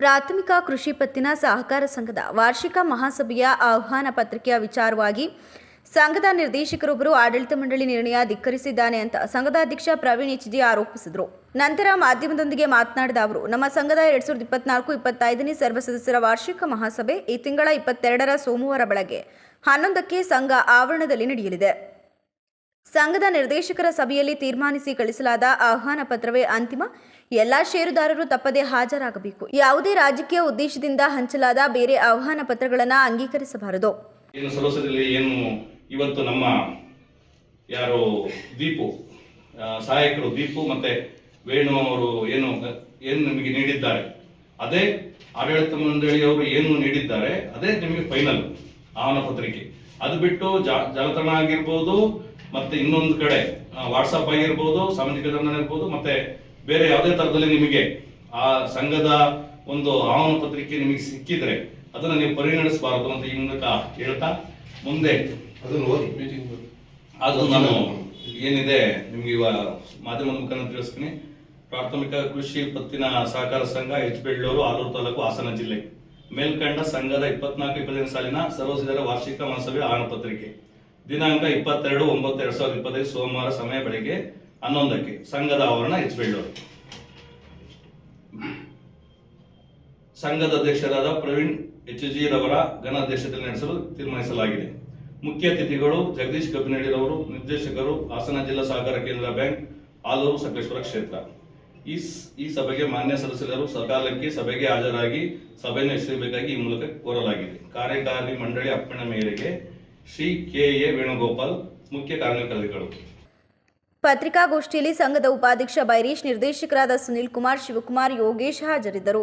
ಪ್ರಾಥಮಿಕ ಕೃಷಿ ಪತ್ತಿನ ಸಹಕಾರ ಸಂಘದ ವಾರ್ಷಿಕ ಮಹಾಸಭೆಯ ಆಹ್ವಾನ ಪತ್ರಿಕೆಯ ವಿಚಾರವಾಗಿ ಸಂಘದ ನಿರ್ದೇಶಕರೊಬ್ಬರು ಆಡಳಿತ ಮಂಡಳಿ ನಿರ್ಣಯ ಧಿಕ್ಕರಿಸಿದ್ದಾನೆ ಅಂತ ಸಂಘದ ಅಧ್ಯಕ್ಷ ಪ್ರವೀಣ್ ಎಚ್ಜಿ ಆರೋಪಿಸಿದರು. ನಂತರ ಮಾಧ್ಯಮದೊಂದಿಗೆ ಮಾತನಾಡಿದ ಅವರು, ನಮ್ಮ ಸಂಘದ ಎರಡ್ ಸಾವಿರದ ಇಪ್ಪತ್ನಾಲ್ಕು ಇಪ್ಪತ್ತೈದನೇ ಸರ್ವ ಸದಸ್ಯರ ವಾರ್ಷಿಕ ಮಹಾಸಭೆ ಈ ತಿಂಗಳ ಇಪ್ಪತ್ತೆರಡರ ಸೋಮವಾರ ಬೆಳಗ್ಗೆ ಹನ್ನೊಂದಕ್ಕೆ ಸಂಘ ಆವರಣದಲ್ಲಿ ನಡೆಯಲಿದೆ. ಸಂಘದ ನಿರ್ದೇಶಕರ ಸಭೆಯಲ್ಲಿ ತೀರ್ಮಾನಿಸಿ ಕಳಿಸಲಾದ ಆಹ್ವಾನ ಪತ್ರವೇ ಅಂತಿಮ. ಎಲ್ಲಾ ಷೇರುದಾರರು ತಪ್ಪದೇ ಹಾಜರಾಗಬೇಕು. ಯಾವುದೇ ರಾಜಕೀಯ ಉದ್ದೇಶದಿಂದ ಹಂಚಲಾದ ಬೇರೆ ಆಹ್ವಾನ ಪತ್ರಗಳನ್ನು ಅಂಗೀಕರಿಸಬಾರದು. ಏನು ಏನು ಇವತ್ತು ನಮ್ಮ ಯಾರು ದೀಪು ಸಹಾಯಕರು ದೀಪು ಮತ್ತೆ ವೇಣು ಅವರು ಏನು ಏನು ನಿಮಗೆ ನೀಡಿದ್ದಾರೆ. ಅದೇ ಆಡಳಿತ ಮಂಡಳಿಯವರು ಏನು ನೀಡಿದ್ದಾರೆ, ಅದೇ ನಿಮಗೆ ಫೈನಲ್ ಆಹ್ವಾನ ಪತ್ರಿಕೆ. ಅದು ಬಿಟ್ಟು ಜಾಲತಾಣ ಆಗಿರ್ಬೋದು ಮತ್ತೆ ಇನ್ನೊಂದು ಕಡೆ ವಾಟ್ಸಪ್ ಆಗಿರ್ಬೋದು ಸಾಮಾಜಿಕ ಜಾಲತಾಣ ಇರ್ಬೋದು ಮತ್ತೆ ಬೇರೆ ಯಾವುದೇ ತರದಲ್ಲಿ ನಿಮಗೆ ಆ ಸಂಘದ ಒಂದು ಆಹ್ವಾನ ಪತ್ರಿಕೆ ನಿಮಗೆ ಸಿಕ್ಕಿದ್ರೆ ಅದನ್ನ ನೀವು ಪರಿಗಣಿಸಬಾರದು ಅಂತ ಈ ಮೂಲಕ ಹೇಳ್ತಾ ಮುಂದೆ ಅದನ್ನು ಓದಿ ಅದು ನಾನು ಏನಿದೆ ನಿಮ್ಗೆ ಇವಾಗ ಮಾಧ್ಯಮದ ಮುಖಾಂತರ ತಿಳಿಸ್ತೀನಿ. ಪ್ರಾಥಮಿಕ ಕೃಷಿ ಪತ್ತಿನ ಸಹಕಾರ ಸಂಘ ಎಚ್ ಬೆಳ್ಳೂರು ಆಲೂರು ತಾಲೂಕು ಹಾಸನ ಜಿಲ್ಲೆ. ಮೇಲ್ಕಂಡ ಸಂಘದ ಇಪ್ಪತ್ನಾಲ್ಕು ಇಪ್ಪತ್ತೈದು ಸಾಲಿನ ಸರ್ವಸಿದರ ವಾರ್ಷಿಕ ಮಹಾಸಭೆ ಆಹ್ವಾನ ಪತ್ರಿಕೆ ದಿನಾಂಕ ಇಪ್ಪತ್ತೆರಡು ಒಂಬತ್ತು ಎರಡ್ ಸಾವಿರದ ಇಪ್ಪತ್ತೈದು ಸೋಮವಾರ ಸಮಯ ಬೆಳಗ್ಗೆ ಹನ್ನೊಂದಕ್ಕೆ. ಸಂಘದ ಆವರಣ ಎಚ್ ಬೆಳ್ಳೂರು. ಸಂಘದ ಅಧ್ಯಕ್ಷರಾದ ಪ್ರವೀಣ್ ಎಚ್ ಜಿ ರವರ ಘನ ನಡೆಸಲು ತೀರ್ಮಾನಿಸಲಾಗಿದೆ. ಮುಖ್ಯ ಅತಿಥಿಗಳು ಜಗದೀಶ್ ಕಬ್ಬಿನಡಿರವರು ನಿರ್ದೇಶಕರು, ಹಾಸನ ಜಿಲ್ಲಾ ಸಹಕಾರ ಕೇಂದ್ರ ಬ್ಯಾಂಕ್, ಆಲೂರು ಸಕಲೇಶ್ವರ ಕ್ಷೇತ್ರ. ಈ ಈ ಸಭೆಗೆ ಮಾನ್ಯ ಸದಸ್ಯರು ಸಕಾಲಕ್ಕೆ ಸಭೆಗೆ ಹಾಜರಾಗಿ ಸಭೆಯನ್ನು ನಡೆಸಬೇಕಾಗಿ ಈ ಮೂಲಕ ಕೋರಲಾಗಿದೆ. ಕಾರ್ಯಕಾರಿ ಮಂಡಳಿ ಅಪ್ಪಣೆ ಮೇರೆಗೆ ಶ್ರೀ ಕೆ ಎ ವೇಣುಗೋಪಾಲ್ ಮುಖ್ಯ ಕಾರ್ಯಕರ್ತಿಗಳು ಪತ್ರಿಕಾಗೋಷ್ಠಿಯಲ್ಲಿ ಸಂಘದ ಉಪಾಧ್ಯಕ್ಷ ಬೈರೀಶ್, ನಿರ್ದೇಶಕರಾದ ಸುನಿಲ್ ಕುಮಾರ್ ಶಿವಕುಮಾರ್, ಯೋಗೇಶ್ ಹಾಜರಿದ್ದರು.